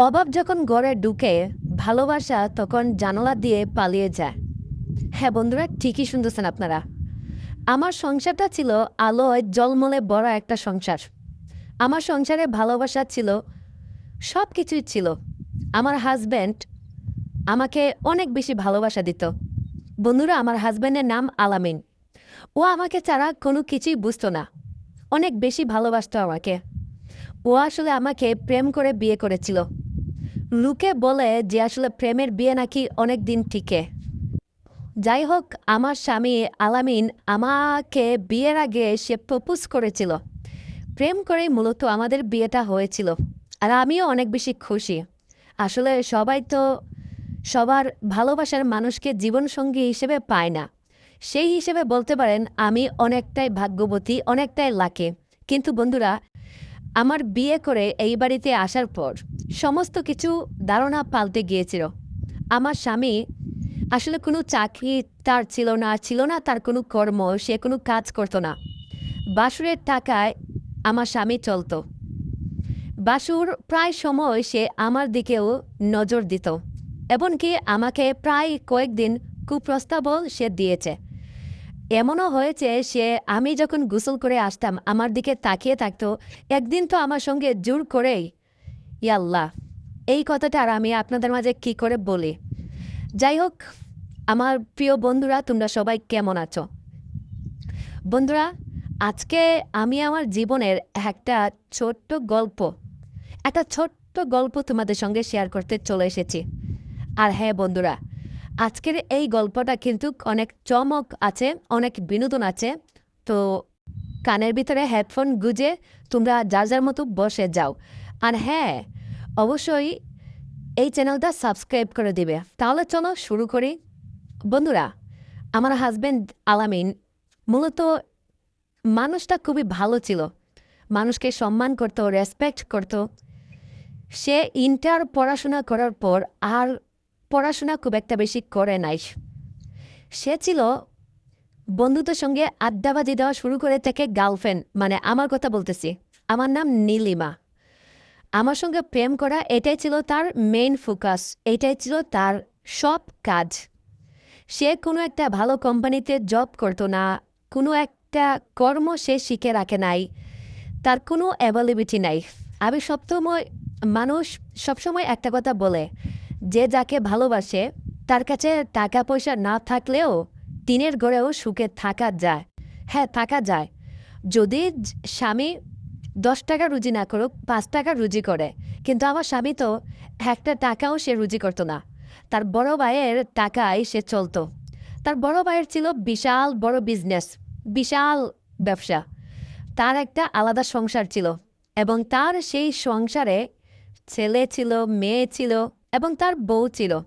অভাব যখন গড়ে ঢুকে, ভালোবাসা তখন জানালা দিয়ে পালিয়ে যায়। হ্যাঁ বন্ধুরা, ঠিকই শুনতেছেন আপনারা। আমার সংসারটা ছিল আলোয় জলমলে বড় একটা সংসার। আমার সংসারে ভালোবাসা ছিল সব কিছুই ছিল। আমার হাজব্যান্ড আমাকে অনেক বেশি ভালোবাসা দিত। বন্ধুরা, আমার হাজব্যান্ডের নাম আলামিন। ও আমাকে ছাড়া কোনো কিছুই বুঝতো না। অনেক বেশি ভালোবাসত আমাকে। ও আসলে আমাকে প্রেম করে বিয়ে করেছিল। লুকে বলে যে আসলে প্রেমের বিয়ে নাকি অনেক দিন টিকে। যাই হোক, আমার স্বামী আলামিন আমাকে বিয়ের আগে সে প্রপোজ করেছিল। প্রেম করেই মূলত আমাদের বিয়েটা হয়েছিল। আর আমিও অনেক বেশি খুশি। আসলে সবাই তো সবার ভালোবাসার মানুষকে জীবনসঙ্গী হিসেবে পায় না। সেই হিসেবে বলতে পারেন, আমি অনেকটাই ভাগ্যবতী, অনেকটাই লাকি। কিন্তু বন্ধুরা আমার বিয়ে করে এই বাড়িতে আসার পর সমস্ত কিছু ধারণা পাল্টে গিয়েছিল। আমার স্বামী আসলে কোনো চাকরি তার ছিল না ছিল না তার কোনো কর্ম, সে কোনো কাজ করতো না। বাসুরের টাকায় আমার স্বামী চলতো। বাসুর প্রায় সময় সে আমার দিকেও নজর দিত, এমনকি আমাকে প্রায় কয়েকদিন কুপ্রস্তাবও সে দিয়েছে। এমনও হয়েছে সে, আমি যখন গোসল করে আসতাম, আমার দিকে তাকিয়ে থাকতো, একদিন তো আমার সঙ্গে জোর করেই। ইয়াল্লাহ এই কথাটা আর আমি আপনাদের মাঝে কি করে বলি? যাই হোক, আমার প্রিয় বন্ধুরা, তোমরা সবাই কেমন আছো? বন্ধুরা, আজকে আমি আমার জীবনের একটা ছোট্ট গল্প, একটা ছোট্ট গল্প তোমাদের সঙ্গে শেয়ার করতে চলে এসেছি। আর হ্যাঁ বন্ধুরা আজকের এই গল্পটা কিন্তু অনেক চমক আছে, অনেক বিনোদন আছে। তো কানের ভিতরে হেডফোন গুজে তোমরা যার যার মতো বসে যাও। আর হ্যাঁ অবশ্যই এই চ্যানেলটা সাবস্ক্রাইব করে দিবে। তাহলে চলো শুরু করি। বন্ধুরা, আমার হাজব্যান্ড আলামিন মূলত মানুষটা খুবই ভালো ছিল। মানুষকে সম্মান করতো রেসপেক্ট করতো। সে ইন্টার পড়াশোনা করার পর আর পড়াশোনা খুব একটা বেশি করে নাই। সে ছিল বন্ধুদের সঙ্গে আড্ডাবাজি দেওয়া শুরু করে থেকে গার্লফ্রেন্ড মানে আমার কথা বলতেছি। আমার নাম নীলিমা। আমার সঙ্গে প্রেম করা, এটাই ছিল তার মেইন ফোকাস এটাই ছিল তার সব কাজ। সে কোনো একটা ভালো কোম্পানিতে জব করতো না, কোনো একটা কর্ম সে শিখে রাখে নাই, তার কোনো অ্যাভেলেবিলিটি নাই। আমি সবসময় মানুষ সবসময় একটা কথা বলে যে যাকে ভালোবাসে, তার কাছে টাকা পয়সা না থাকলেও টিনের ঘরেও সুখে থাকা যায়। হ্যাঁ থাকা যায়। যদি স্বামী দশ টাকা রুজি না করুক, পাঁচ টাকা রুজি করে, কিন্তু আমার স্বামী তো একটা টাকাও সে রুজি করতো না। তার বড় ভাইয়ের টাকায় সে চলতো। তার বড় ভাইয়ের ছিল বিশাল বড় বিজনেস বিশাল ব্যবসা। তার একটা আলাদা সংসার ছিল এবং তার সেই সংসারে ছেলে ছিল, মেয়ে ছিল এবং তার বউ ছিল।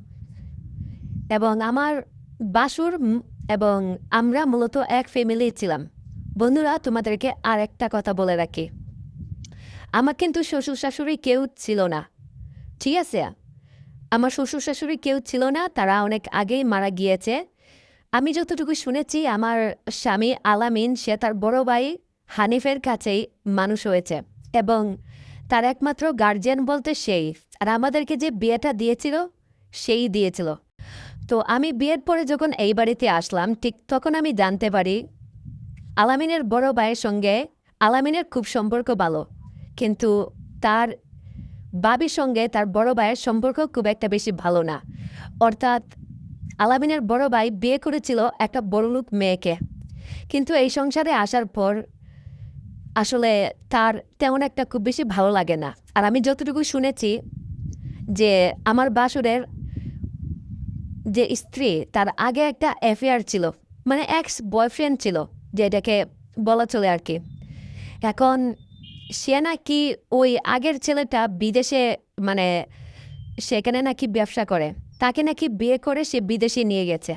এবং আমার বাসুর এবং আমরা মূলত এক ফ্যামিলি ছিলাম। বন্ধুরা, তোমাদেরকে আর একটা কথা বলে রাখি। আমার কিন্তু শ্বশুর শাশুড়ি কেউ ছিল না। ঠিক আছে? আমার শ্বশুর শাশুড়ি কেউ ছিল না, তারা অনেক আগেই মারা গিয়েছে। আমি যতটুকু শুনেছি, আমার স্বামী আলামিন, সে তার বড় ভাই হানিফের কাছেই মানুষ হয়েছে। এবং তার একমাত্র গার্জিয়ান বলতে সেই। আর আমাদেরকে যে বিয়েটা দিয়েছিল, সেই দিয়েছিল। তো আমি বিয়ের পরে যখন এই বাড়িতে আসলাম, ঠিক তখন আমি জানতে পারি, আলামিনের বড় ভাইয়ের সঙ্গে আলামিনের খুব সম্পর্ক ভালো। কিন্তু তার বাবির সঙ্গে তার বড় ভাইয়ের সম্পর্ক খুব একটা বেশি ভালো না। অর্থাৎ আলামিনের বড় ভাই বিয়ে করেছিল একটা বড়লোক মেয়েকে। কিন্তু এই সংসারে আসার পর আসলে তার তেমন একটা খুব বেশি ভালো লাগে না। আর আমি যতটুকু শুনেছি যে আমার বাসুরের যে স্ত্রী, তার আগে একটা অ্যাফেয়ার ছিল মানে এক্স বয়ফ্রেন্ড ছিল যেটাকে বলা চলে আর কি। এখন সে নাকি ওই আগের ছেলেটা বিদেশে মানে সেখানে নাকি ব্যবসা করে, তাকে নাকি বিয়ে করে সে বিদেশে নিয়ে গেছে।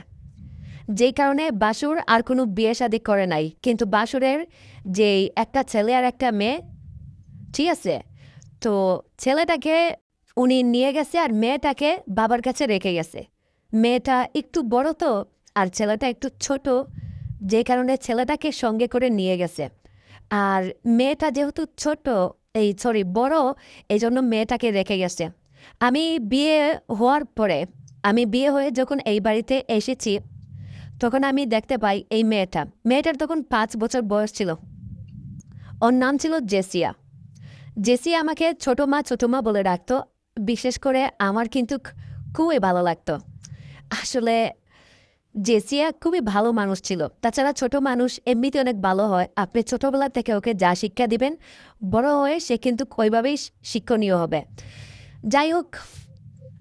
যেই কারণে বাসুর আর কোনো বিয়ে শাদি করে নাই। কিন্তু বাসুরের যেই একটা ছেলে আর একটা মেয়ে, ঠিক আছে? তো ছেলেটাকে উনি নিয়ে গেছে আর মেয়েটাকে বাবার কাছে রেখে গেছে। মেয়েটা একটু বড় তো, আর ছেলেটা একটু ছোট, যে কারণে ছেলেটাকে সঙ্গে করে নিয়ে গেছে। আর মেয়েটা যেহেতু ছোট, এই সরি, বড় এই জন্য মেয়েটাকে রেখে গেছে। আমি বিয়ে হওয়ার পরে, আমি বিয়ে হয়ে যখন এই বাড়িতে এসেছি তখন আমি দেখতে পাই এই মেয়েটা। মেয়েটার তখন পাঁচ বছর বয়স ছিল। ওর নাম ছিল জেসিয়া। জেসিয়া আমাকে ছোটো মা ছোটো মা বলে ডাকতো। বিশেষ করে আমার কিন্তু খুবই ভালো লাগতো। আসলে জেসিয়া খুবই ভালো মানুষ ছিল। তাছাড়া ছোট মানুষ এমনিতে অনেক ভালো হয়। আপনি ছোটবেলা থেকে ওকে যা শিক্ষা দিবেন, বড় হয়ে সে কিন্তু ওইভাবেই শিক্ষণীয় হবে। যাই হোক,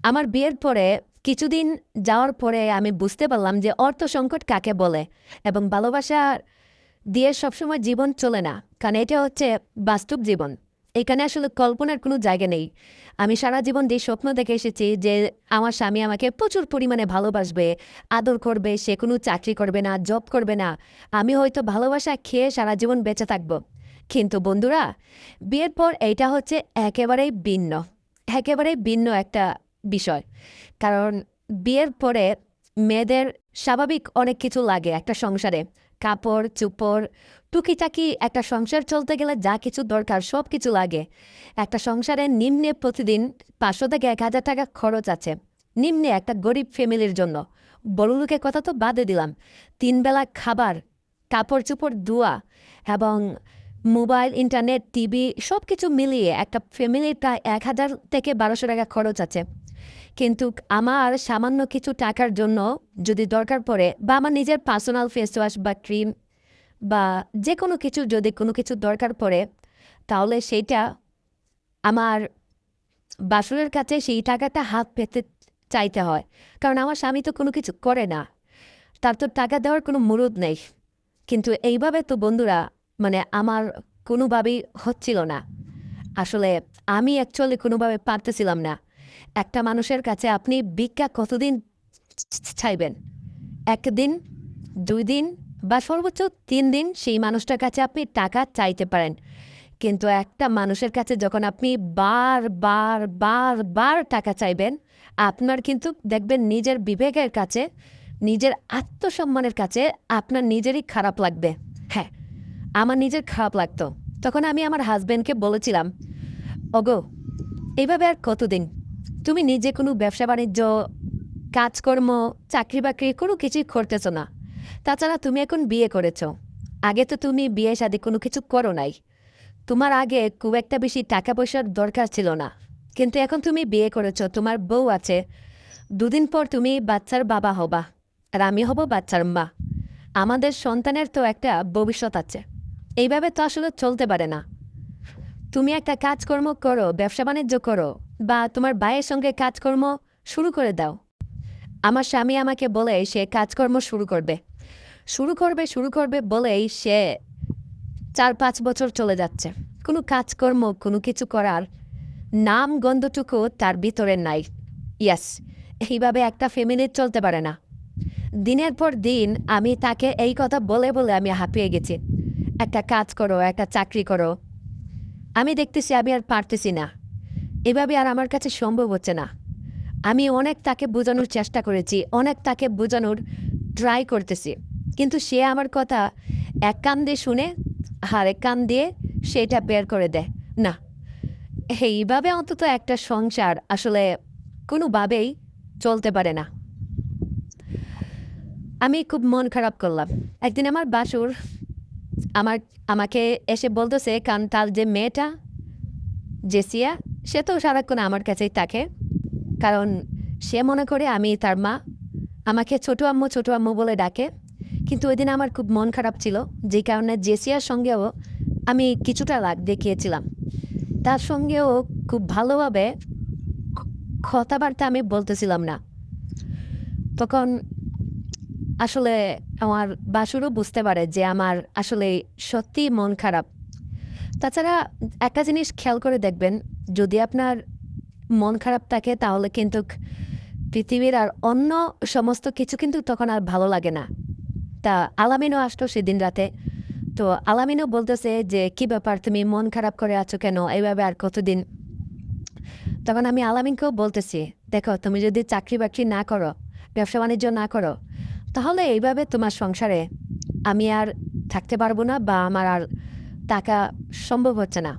আমার বিয়ের পরে কিছুদিন যাওয়ার পরে আমি বুঝতে পারলাম যে অর্থ সংকট কাকে বলে এবং ভালোবাসা দিয়ে সবসময় জীবন চলে না, কারণ এটা হচ্ছে বাস্তব জীবন। এখানে আসলে কল্পনার কোনো জায়গা নেই। আমি সারা জীবন যে স্বপ্ন দেখে এসেছি যে আমার স্বামী আমাকে প্রচুর পরিমাণে ভালোবাসবে, আদর করবে, সে কোনো চাকরি করবে না জব করবে না। আমি হয়তো ভালোবাসা খেয়ে সারা জীবন বেঁচে থাকব। কিন্তু বন্ধুরা, বিয়ের পর এইটা হচ্ছে একেবারেই ভিন্ন। একেবারেই ভিন্ন একটা বিষয়। কারণ বিয়ের পরে মেয়েদের স্বাভাবিক অনেক কিছু লাগে একটা সংসারে। কাপড়, চুপড়, টুকিটাকি একটা সংসার চলতে গেলে যা কিছু দরকার সব কিছু লাগে। একটা সংসারে নিম্নে প্রতিদিন পাঁচশো থেকে এক হাজার টাকা খরচ আছে। নিম্নে একটা গরিব ফ্যামিলির জন্য। বড় লোকের কথা তো বাদে দিলাম। তিনবেলা খাবার, কাপড়, চুপড় ধোয়া এবং মোবাইল, ইন্টারনেট, টিভি সব কিছু মিলিয়ে একটা ফ্যামিলির প্রায় এক হাজার থেকে বারোশো টাকা খরচ আছে। কিন্তু আমার সামান্য কিছু টাকার জন্য যদি দরকার পড়ে বা আমার নিজের পার্সোনাল ফেস ওয়াশ বা ক্রিম বা যে কোনো কিছু যদি কোনো কিছু দরকার পড়ে, তাহলে সেইটা আমার বাসুরের কাছে সেই টাকাটা হাত পেতে চাইতে হয়। কারণ আমার স্বামী তো কোনো কিছু করে না। তার তো টাকা দেওয়ার কোনো মুরুদ নেই। কিন্তু এইভাবে তো বন্ধুরা মানে আমার কোনোভাবেই হচ্ছিল না। আসলে আমি অ্যাকচুয়ালি কোনোভাবে পারতেছিলাম না। একটা মানুষের কাছে আপনি ভিক্ষা কতদিন চাইবেন? একদিন দুই দিন বা সর্বোচ্চ তিন দিন সেই মানুষটার কাছে আপনি টাকা চাইতে পারেন। কিন্তু একটা মানুষের কাছে যখন আপনি বার বার বার বার টাকা চাইবেন, আপনার কিন্তু দেখবেন নিজের বিবেকের কাছে, নিজের আত্মসম্মানের কাছে আপনার নিজেরই খারাপ লাগবে। হ্যাঁ আমার নিজের খারাপ লাগতো। তখন আমি আমার হাজব্যান্ডকে বলেছিলাম, ওগো এইভাবে আর কতদিন তুমি নিজে কোনো ব্যবসা বাণিজ্য, কাজকর্ম চাকরি বাকরি কোনো কিছুই করতেছ না। তাছাড়া তুমি এখন বিয়ে করেছ। আগে তো তুমি বিয়ে শাদি কোনো কিছু করো নাই। তোমার আগে খুব একটা বেশি টাকা পয়সার দরকার ছিল না। কিন্তু এখন তুমি বিয়ে করেছ, তোমার বউ আছে। দুদিন পর তুমি বাচ্চার বাবা হবা আর আমি হব বাচ্চার মা। আমাদের সন্তানের তো একটা ভবিষ্যৎ আছে। এইভাবে তো আসলে চলতে পারে না। তুমি একটা কাজকর্ম করো, ব্যবসা বাণিজ্য করো বা তোমার বায়ের সঙ্গে কাজকর্ম শুরু করে দাও। আমার স্বামী আমাকে বলে সে কাজকর্ম শুরু করবে। শুরু করবে শুরু করবে বলেই সে চার পাঁচ বছর চলে যাচ্ছে। কোনো কাজকর্ম, কোনো কিছু করার নাম গন্ধটুকু তার ভিতরে নাই। ইয়াস, এইভাবে একটা ফ্যামিলি চলতে পারে না। দিনের পর দিন আমি তাকে এই কথা বলে বলে আমি হাঁপিয়ে গেছি। একটা কাজ করো, একটা চাকরি করো। আমি দেখতেছি আমি আর পারতেছি না। এভাবে আর আমার কাছে সম্ভব হচ্ছে না। আমি অনেক তাকে বোঝানোর চেষ্টা করেছি, অনেক তাকে বোঝানোর ট্রাই করতেছি। কিন্তু সে আমার কথা এক কান দিয়ে শুনে আর এক কান দিয়ে সেটা বের করে দেয়। না, এইভাবে অন্তত একটা সংসার আসলে কোনোভাবেই চলতে পারে না। আমি খুব মন খারাপ করলাম। একদিন আমার বাসুর আমার, আমাকে এসে বলতেছে কারণ তার যে মেয়েটা, জেসিয়া সে তো সারাক্ষণ আমার কাছেই থাকে। কারণ সে মনে করে আমি তার মা। আমাকে ছোটো আম্মু ছোটো আম্মু বলে ডাকে। কিন্তু ওই দিন আমার খুব মন খারাপ ছিল। যে কারণে জেসিয়ার সঙ্গেও আমি কিছুটা রাগ দেখিয়েছিলাম। তার সঙ্গেও খুব ভালোভাবে কথাবার্তা আমি বলতেছিলাম না। তখন আসলে আমার বাসুরও বুঝতে পারে যে আমার আসলে সত্যি মন খারাপ। তাছাড়া একটা জিনিস খেয়াল করে দেখবেন যদি আপনার মন খারাপ থাকে, তাহলে কিন্তু পৃথিবীর আর অন্য সমস্ত কিছু কিন্তু তখন আর ভালো লাগে না। তা আলামিনও আসতো সেদিন রাতে। তো আলামিনও বলতেছে যে, কি ব্যাপার, তুমি মন খারাপ করে আছো কেন? এইভাবে আর কতদিন? তখন আমি আলামিনকেও বলতেছি, দেখো, তুমি যদি চাকরি বাকরি না করো, ব্যবসা বাণিজ্য না করো, তাহলে এইভাবে তোমার সংসারে আমি আর থাকতে পারব না বা আমার আর টাকা সম্ভব হচ্ছে না।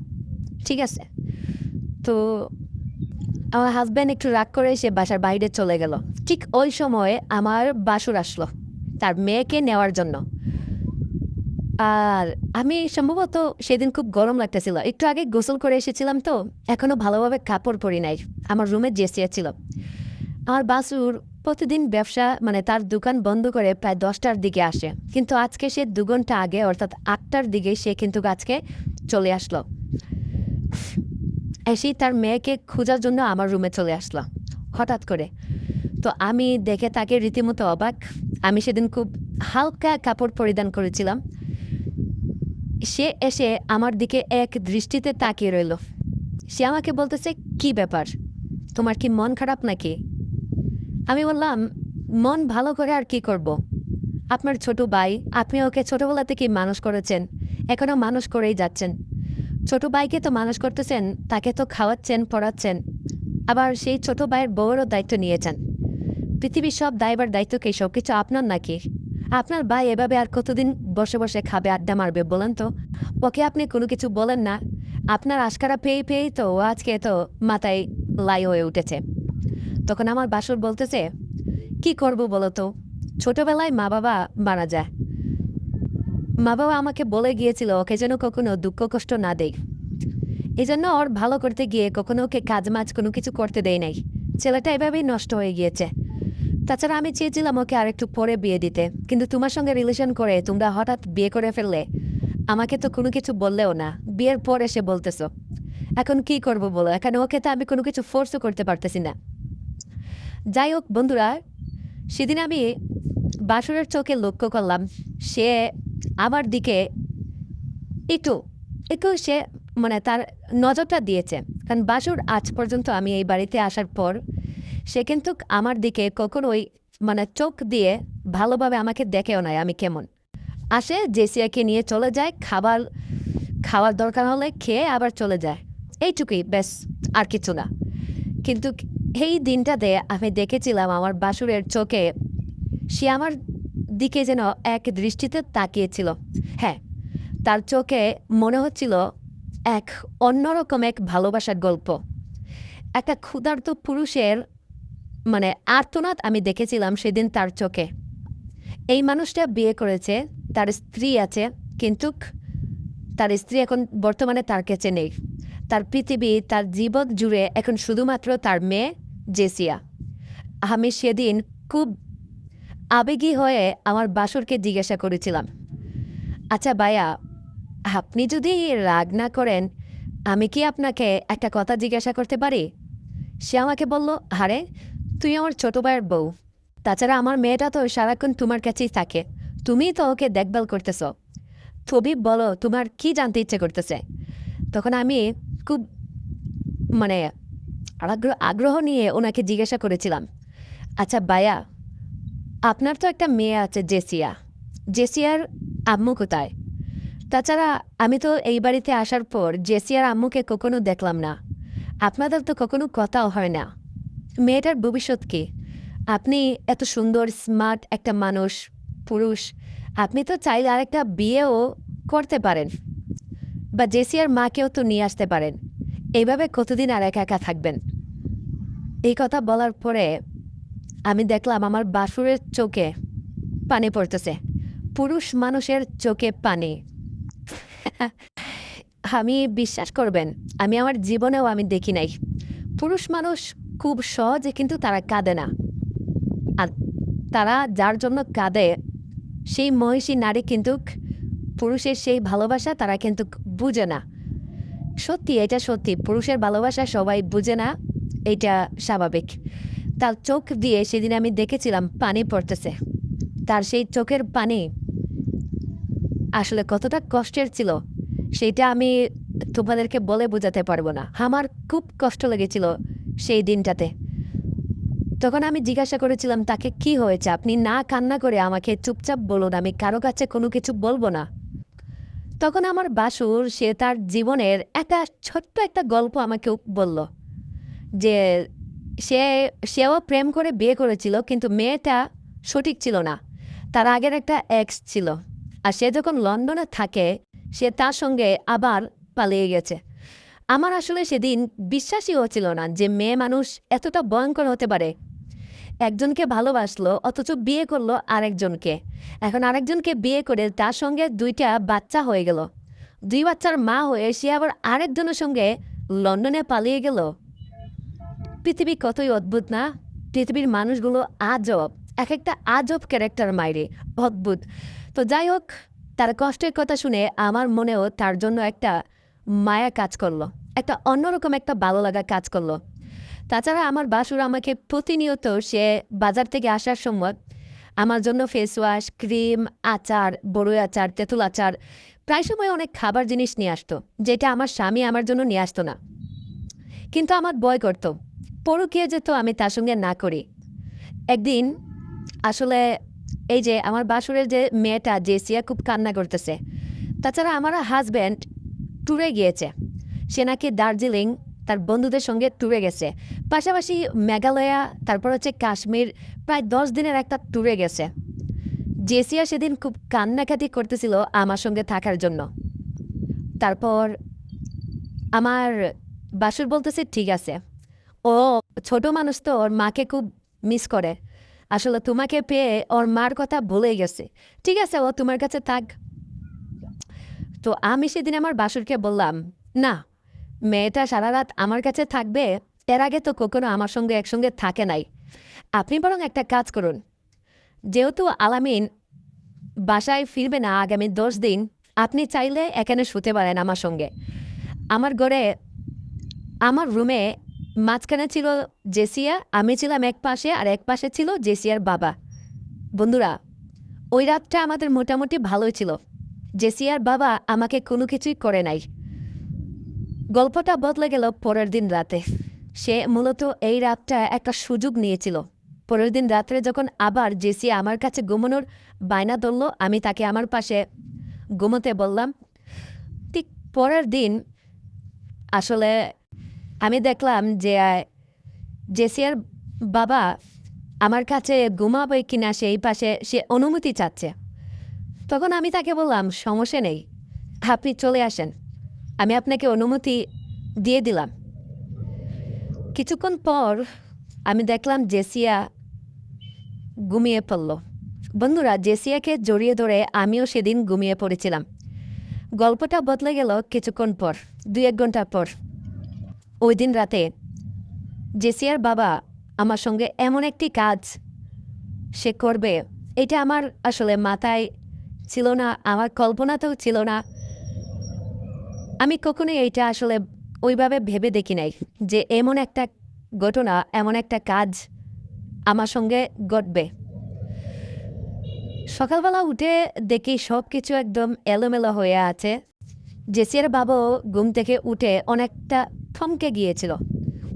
ঠিক আছে? তো আমার হাজব্যান্ড একটু রাগ করে সে বাসার বাইরে চলে গেল। ঠিক ওই সময়ে আমার বাসুর আসলো তার মেয়েকে নেওয়ার জন্য। আর আমি সম্ভবত সেদিন খুব গরম লাগতেছিল। একটু আগে গোসল করে এসেছিলাম তো, এখনও ভালোভাবে কাপড় পরি নাই। আমার রুমে জেসিয়া ছিল। আমার বাসুর প্রতিদিন ব্যবসা মানে তার দোকান বন্ধ করে প্রায় দশটার দিকে আসে। কিন্তু আজকে সে দু ঘণ্টা আগে, অর্থাৎ আটটার দিকে সে কিন্তু আজকে চলে আসলো। এসেই তার মেয়েকে খোঁজার জন্য আমার রুমে চলে আসলো, হঠাৎ করে। তো আমি দেখে তাকে রীতিমতো অবাক। আমি সেদিন খুব হালকা কাপড় পরিধান করেছিলাম। সে এসে আমার দিকে এক দৃষ্টিতে তাকিয়ে রইল। সে আমাকে বলতেছে, কি ব্যাপার? তোমার কি মন খারাপ নাকি? আমি বললাম, মন ভালো করে আর কি করব। আপনার ছোট ভাই, আপনি ওকে ছোটবেলা থেকে মানুষ করেছেন এখনও মানুষ করেই যাচ্ছেন। ছোট ভাইকে তো মানুষ করতেছেন, তাকে তো খাওয়াচ্ছেন, পড়াচ্ছেন। আবার সেই ছোট ভাইয়ের বউয়েরও দায়িত্ব নিয়েছেন। পৃথিবীর সব দায়বার দায়িত্ব কি সব কিছু আপনার নাকি? আপনার ভাই এভাবে আর কতদিন বসে বসে খাবে, আড্ডা মারবে বলেন তো? ওকে আপনি কোনো কিছু বলেন না। আপনার আশকারা পেয়ে পেয়েই তো ও আজকে তো মাথায় লাই হয়ে উঠেছে। তখন আমার বাসুর বলতেছে, কি করব বলো তো? ছোটবেলায় মা বাবা মারা যায়। মা বাবা আমাকে বলে গিয়েছিল, ওকে যেন কখনো দুঃখ কষ্ট না দেয় এই জন্য ওর ভালো করতে গিয়ে কখনো ওকে কাজ মাজ কোনো কিছু করতে দেয় নাই। ছেলেটা এভাবেই নষ্ট হয়ে গিয়েছে। তাছাড়া আমি চেয়েছিলাম ওকে আরেকটু পরে বিয়ে দিতে, কিন্তু তোমার সঙ্গে রিলেশন করে তোমরা হঠাৎ বিয়ে করে ফেললে, আমাকে তো কোনো কিছু বললেও না। বিয়ের পর এসে বলতেছো। এখন কি করব বলো? এখানে ওকে তো আমি কোনো কিছু ফোর্সও করতে পারতেছি না। যাই হোক বন্ধুরা, সেদিন আমি বাসুরের চোখে লক্ষ্য করলাম, সে আমার দিকে একটু একটু সে মানে তার নজরটা দিয়েছে। কারণ বাসুর আজ পর্যন্ত আমি এই বাড়িতে আসার পর সে কিন্তু আমার দিকে কখনোই মানে চোখ দিয়ে ভালোভাবে আমাকে দেখেও নাই আমি কেমন। আসে জেসিয়াকে নিয়ে চলে যায়, খাবার, খাওয়ার দরকার হলে খেয়ে আবার চলে যায়। এইটুকুই, ব্যাস, আর কিছু না। কিন্তু এই দিনটাতে আমি দেখেছিলাম আমার বাসুরের চোখে সে আমার দিকে যেন এক দৃষ্টিতে তাকিয়েছিল। হ্যাঁ তার চোখে মনে হচ্ছিল এক অন্যরকম এক ভালোবাসার গল্প। একটা ক্ষুধার্ত পুরুষের মানে আর্তনাদ আমি দেখেছিলাম সেদিন তার চোখে। এই মানুষটা বিয়ে করেছে, তার স্ত্রী আছে, কিন্তু তার স্ত্রী এখন বর্তমানে তার কাছে নেই। তার পৃথিবী, তার জীবন জুড়ে এখন শুধুমাত্র তার মেয়ে জেসিয়া। আমি সেদিন খুব আবেগী হয়ে আমার বাসরকে জিজ্ঞাসা করেছিলাম আচ্ছা ভাইয়া, আপনি যদি রাগ না করেন, আমি কি আপনাকে একটা কথা জিজ্ঞাসা করতে পারি? সে আমাকে বলল হারে তুই আমার ছোটো ভাইয়ের বউ। তাছাড়া আমার মেয়েটা তো সারাক্ষণ তোমার কাছেই থাকে। তুমিই তো ওকে দেখভাল করতেছ। তবে বলো, তোমার কি জানতে ইচ্ছে করতেছে? তখন আমি খুব মানে আগ্রহ আগ্রহ নিয়ে ওনাকে জিজ্ঞাসা করেছিলাম আচ্ছা বায়া আপনার তো একটা মেয়ে আছে, জেসিয়া। জেসিয়ার আম্মু কোথায়? তাছাড়া আমি তো এই বাড়িতে আসার পর জেসিয়ার আম্মুকে কখনো দেখলাম না। আপনাদের তো কখনো কথাও হয় না। মেয়েটার ভবিষ্যৎ কি? আপনি এত সুন্দর, স্মার্ট একটা মানুষ, পুরুষ। আপনি তো চাইলে আরেকটা বিয়েও করতে পারেন। বা জেসিয়ার মাকেও তো নিয়ে আসতে পারেন। এইভাবে কতদিন আর একা একা থাকবেন? এই কথা বলার পরে আমি দেখলাম আমার বাসুরের চোখে পানি পড়তেছে। পুরুষ মানুষের চোখে পানি। আমি বিশ্বাস করবেন, আমি আমার জীবনেও আমি দেখি নাই। পুরুষ মানুষ খুব সহজে কিন্তু তারা কাঁদে না। আর তারা যার জন্য কাঁদে, সেই মহিষী নারী কিন্তু পুরুষের সেই ভালোবাসা তারা কিন্তু বুঝে না। সত্যি, এটা সত্যি, পুরুষের ভালোবাসা সবাই বুঝে না, এটা স্বাভাবিক। তার চোখ দিয়ে সেদিন আমি দেখেছিলাম পানি পড়তেছে। তার সেই চোখের পানি আসলে কতটা কষ্টের ছিল, সেটা আমি তোমাদেরকে বলে বোঝাতে পারব না। আমার খুব কষ্ট লেগেছিল সেই দিনটাতে। তখন আমি জিজ্ঞাসা করেছিলাম, তাকে কি হয়েছে? আপনি না কান্না করে আমাকে চুপচাপ বলুন, আমি কারও কাছে কোনো কিছু বলব না। তখন আমার বাসুর, সে তার জীবনের একটা ছোট্ট একটা গল্প আমাকে বলল, যে সে, সেও প্রেম করে বিয়ে করেছিল, কিন্তু মেয়েটা সঠিক ছিল না। তার আগের একটা এক্স ছিল। আর সে যখন লন্ডনে থাকে, সে তার সঙ্গে আবার পালিয়ে গেছে। আমার আসলে সেদিন বিশ্বাসই হচ্ছিল না যে মেয়ে মানুষ এতটা ভয়ঙ্কর হতে পারে। একজনকে ভালোবাসলো, অথচ বিয়ে করল আরেকজনকে। এখন আরেকজনকে বিয়ে করে তার সঙ্গে দুইটা বাচ্চা হয়ে গেল। দুই বাচ্চার মা হয়ে সে আবার আরেকজনের সঙ্গে লন্ডনে পালিয়ে গেল। পৃথিবী কতই অদ্ভুত না? পৃথিবীর মানুষগুলো আজব। এক একটা আজব ক্যারেক্টার মাইরে। অদ্ভুত। তো যাই হোক, তার কষ্টের কথা শুনে আমার মনেও তার জন্য একটা মায়া কাজ করল। একটা অন্যরকম একটা ভালো লাগা কাজ করল। তাছাড়া আমার বাসুর আমাকে প্রতিনিয়ত সে বাজার থেকে আসার সময় আমার জন্য ফেস ওয়াশ ক্রিম আচার, বড়ই আচার, তেঁতুল আচার, প্রায় সময় অনেক খাবার জিনিস নিয়ে আসতো, যেটা আমার স্বামী আমার জন্য নিয়ে আসতো না। কিন্তু আমার বয় করতো। পরকীয়া যেত আমি তার সঙ্গে না করি। একদিন আসলে এই যে আমার বাসুরের যে মেয়েটা, জেসিয়া, খুব কান্না করতেছে। তাছাড়া আমার হাজব্যান্ড ট্যুরে গিয়েছে। সে নাকি দার্জিলিং তার বন্ধুদের সঙ্গে ট্যুরে গেছে। পাশাপাশি মেঘালয়া, তারপর হচ্ছে কাশ্মীর, প্রায় দশ দিনের একটা ট্যুরে গেছে। জেসিয়া সেদিন খুব কান্নাকাটি করতেছিল আমার সঙ্গে থাকার জন্য। তারপর আমার বাসুর বলতেছে, ঠিক আছে। ও ছোট মানুষ তো, ওর মাকে খুব মিস করে। আসলে তোমাকে পেয়ে ওর মার কথা ভুলে গেছে। ঠিক আছে, ও তোমার কাছে থাক। তো আমি সেদিন আমার বাসুরকে বললাম, না, মেয়েটা সারা রাত আমার কাছে থাকবে, এর আগে তো কখনো আমার সঙ্গে একসঙ্গে থাকে নাই। আপনি বরং একটা কাজ করুন। যেহেতু আলামিন বাসায় ফিরবে না আগামী দশ দিন, আপনি চাইলে এখানে শুতে পারেন আমার সঙ্গে। আমার ঘরে, আমার রুমে মাঝখানে ছিল জেসিয়া, আমি ছিলাম এক পাশে আর এক পাশে ছিল জেসিয়ার বাবা। বন্ধুরা, ওই রাতটা আমাদের মোটামুটি ভালোই ছিল। জেসিয়ার বাবা আমাকে কোনো কিছুই করে নাই। গল্পটা বদলে গেল পরের দিন রাতে। সে মূলত এই রাতটা একটা সুযোগ নিয়েছিল। পরের দিন রাত্রে যখন আবার জেসিয়া আমার কাছে ঘুমানোর বায়না ধরল, আমি তাকে আমার পাশে ঘুমোতে বললাম, ঠিক পরের দিন আসলে আমি দেখলাম যে জেসিয়ার বাবা আমার কাছে ঘুমাবে কিনা সেই পাশে সে অনুমতি চাচ্ছে। তখন আমি তাকে বললাম, সমস্যা নেই, আপনি চলে আসেন। আমি আপনাকে অনুমতি দিয়ে দিলাম। কিছুক্ষণ পর আমি দেখলাম জেসিয়া ঘুমিয়ে পড়ল। বন্ধুরা, জেসিয়াকে জড়িয়ে ধরে আমিও সেদিন ঘুমিয়ে পড়েছিলাম। গল্পটা বদলে গেল কিছুক্ষণ পর দুই এক ঘণ্টা পর। ওই দিন রাতে জেসিয়ার বাবা আমার সঙ্গে এমন একটি কাজ সে করবে, এটা আমার আসলে মাথায় ছিল না, আমার কল্পনাতেও ছিল না। আমি কখনোই এইটা আসলে ওইভাবে ভেবে দেখি নাই যে এমন একটা ঘটনা, এমন একটা কাজ আমার সঙ্গে ঘটবে। সকালবেলা উঠে দেখি সব কিছু একদম এলোমেলো হয়ে আছে। জেসিয়ার বাবাও ঘুম থেকে উঠে অনেকটা থমকে গিয়েছিল।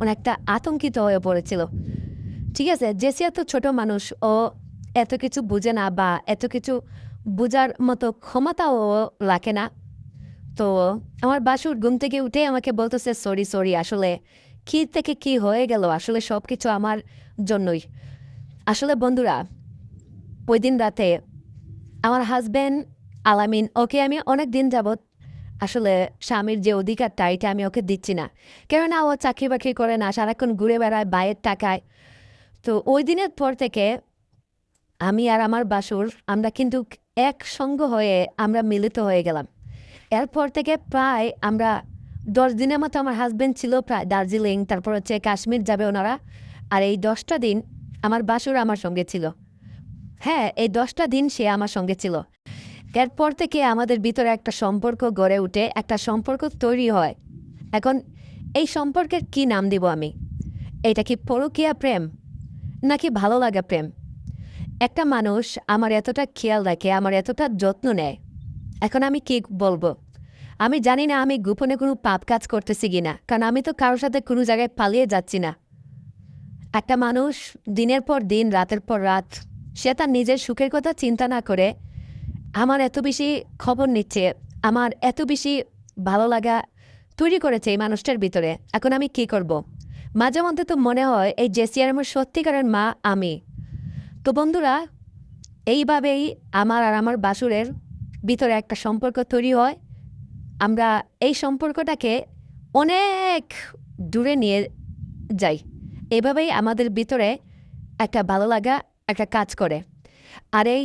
অনেকটা আতঙ্কিত হয়ে পড়েছিল। ঠিক আছে, জেসিয়া তো ছোট মানুষ, ও এত কিছু বুঝে না বা এত কিছু বোঝার মতো ক্ষমতাও লাগে না। তো আমার বাসুর ঘুম থেকে উঠে আমাকে বলতেছে সরি সরি আসলে কী থেকে কি হয়ে গেল? আসলে সব কিছু আমার জন্যই। আসলে বন্ধুরা, ওই দিন রাতে আমার হাজব্যান্ড আলামিন, ওকে আমি অনেক দিন যাবৎ আসলে স্বামীর যে অধিকারটা এটা আমি ওকে দিচ্ছি না। কেননা ও চাকরি বাকরি করে না, সারাক্ষণ ঘুরে বেড়ায়, বাইরের টাকায়। তো ওই দিনের পর থেকে আমি আর আমার বাসুর আমরা কিন্তু একসঙ্গ হয়ে আমরা মিলিত হয়ে গেলাম। এরপর থেকে প্রায় আমরা দশ দিনের মতো আমার হাজব্যান্ড ছিল প্রায় দার্জিলিং, তারপর হচ্ছে কাশ্মীর যাবে ওনারা। আর এই দশটা দিন আমার বাসুর আমার সঙ্গে ছিল। হ্যাঁ এই দশটা দিন সে আমার সঙ্গে ছিল। এরপর থেকে আমাদের ভিতরে একটা সম্পর্ক গড়ে উঠে, একটা সম্পর্ক তৈরি হয়। এখন এই সম্পর্কের কি নাম দিব আমি? এটা কি পরকীয়া প্রেম, নাকি ভালো লাগা প্রেম? একটা মানুষ আমার এতটা খেয়াল রাখে, আমার এতটা যত্ন নেয়। এখন আমি কি বলব? আমি জানি না আমি গোপনে কোনো পাপ কাজ করতেছি কি না কারণ আমি তো কারোর সাথে কোনো জায়গায় পালিয়ে যাচ্ছি না। একটা মানুষ দিনের পর দিন, রাতের পর রাত, সে তার নিজের সুখের কথা চিন্তা না করে আমার এত বেশি খবর নিচ্ছে, আমার এত বেশি ভালো লাগা তৈরি করেছে এই মানুষটার ভিতরে। এখন আমি কি করব। মাঝে মধ্যে তো মনে হয় এই জেসিয়ার আমার সত্যিকারের মা আমি। তো বন্ধুরা, এইভাবেই আমার আর আমার বাসুরের ভিতরে একটা সম্পর্ক তৈরি হয়। আমরা এই সম্পর্কটাকে অনেক দূরে নিয়ে যাই। এভাবেই আমাদের ভিতরে একটা ভালো লাগা, একটা কাজ করে। আর এই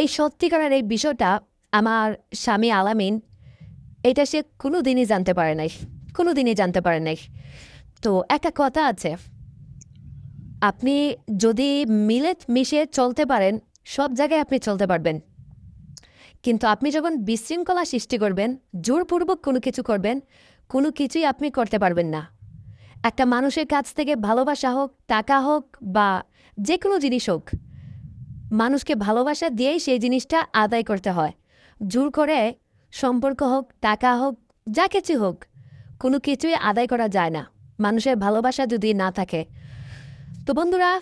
এই সত্যিকারের এই বিষয়টা আমার স্বামী আলামিন, এটা সে কোনো দিনই জানতে পারে নাই কোনো দিনই জানতে পারে নাই। তো একটা কথা আছে, আপনি যদি মিলে মিশে চলতে পারেন, সব জায়গায় আপনি চলতে পারবেন। কিন্তু আপনি যখন বিশৃঙ্খলা সৃষ্টি করবেন, জোরপূর্বক কোনো কিছু করবেন, কোনো কিছুই আপনি করতে পারবেন না। একটা মানুষের কাছ থেকে ভালোবাসা হোক, টাকা হোক বা যে কোনো জিনিস হোক মানুষকে ভালোবাসা দিয়েই সেই জিনিসটা আদায় করতে হয়। জোর করে সম্পর্ক হোক, টাকা হোক, যা কিছু হোক, কোনো কিছুই আদায় করা যায় না। মানুষের ভালোবাসা যদি না থাকে। তো বন্ধুরা,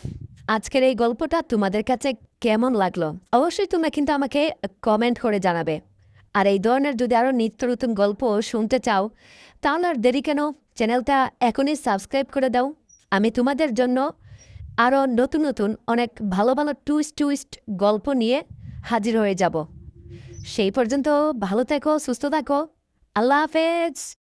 আজকের এই গল্পটা তোমাদের কাছে কেমন লাগল? অবশ্যই তোমরা কিন্তু আমাকে কমেন্ট করে জানাবে। আর এই ধরনের যদি আরও নিত্য নতুন গল্প শুনতে চাও, তাহলে আর দেরি কেন? চ্যানেলটা এখনই সাবস্ক্রাইব করে দাও। আমি তোমাদের জন্য আরও নতুন নতুন অনেক ভালো ভালো টুইস্ট টুইস্ট গল্প নিয়ে হাজির হয়ে যাব। সেই পর্যন্ত ভালো থেকো, সুস্থ থাকো। আল্লাহ হাফেজ।